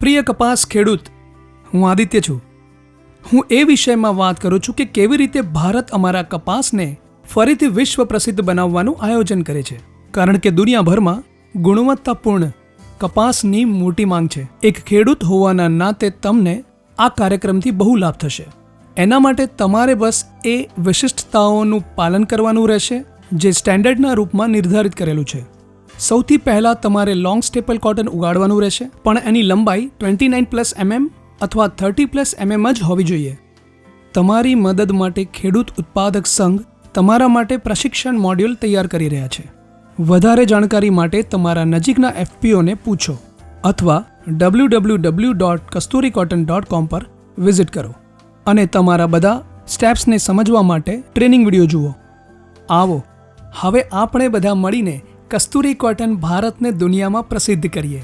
પ્રિય કપાસ ખેડૂત, હું આદિત્ય છું. હું એ વિષયમાં વાત કરું છું કે કેવી રીતે ભારત અમારા કપાસને ફરીથી વિશ્વ પ્રસિદ્ધ બનાવવાનું આયોજન કરે છે. કારણ કે દુનિયાભરમાં ગુણવત્તાપૂર્ણ કપાસની મોટી માંગ છે. એક ખેડૂત હોવાના નાતે તમને આ કાર્યક્રમથી બહુ લાભ થશે. એના માટે તમારે બસ એ વિશિષ્ટતાઓનું પાલન કરવાનું રહેશે, જે સ્ટેન્ડર્ડના રૂપમાં નિર્ધારિત કરેલું છે. સૌથી પહેલાં તમારે લોંગ સ્ટેપલ કોટન ઉગાડવાનું રહેશે, પણ એની લંબાઈ ટ્વેન્ટી નાઇન પ્લસ એમએમ અથવા થર્ટી પ્લસ એમએમ જ હોવી જોઈએ. તમારી મદદ માટે ખેડૂત ઉત્પાદક સંઘ તમારા માટે પ્રશિક્ષણ મોડ્યુલ તૈયાર કરી રહ્યા છે. વધારે જાણકારી માટે તમારા નજીકના એફપીઓને પૂછો અથવા W W W dot Kasturi cotton dot com પર વિઝિટ કરો અને તમારા બધા સ્ટેપ્સને સમજવા માટે ટ્રેનિંગ વીડિયો જુઓ. આવો, હવે આપણે બધા મળીને કસ્તુરી કોટન ભારતને દુનિયામાં પ્રસિદ્ધ કરીએ.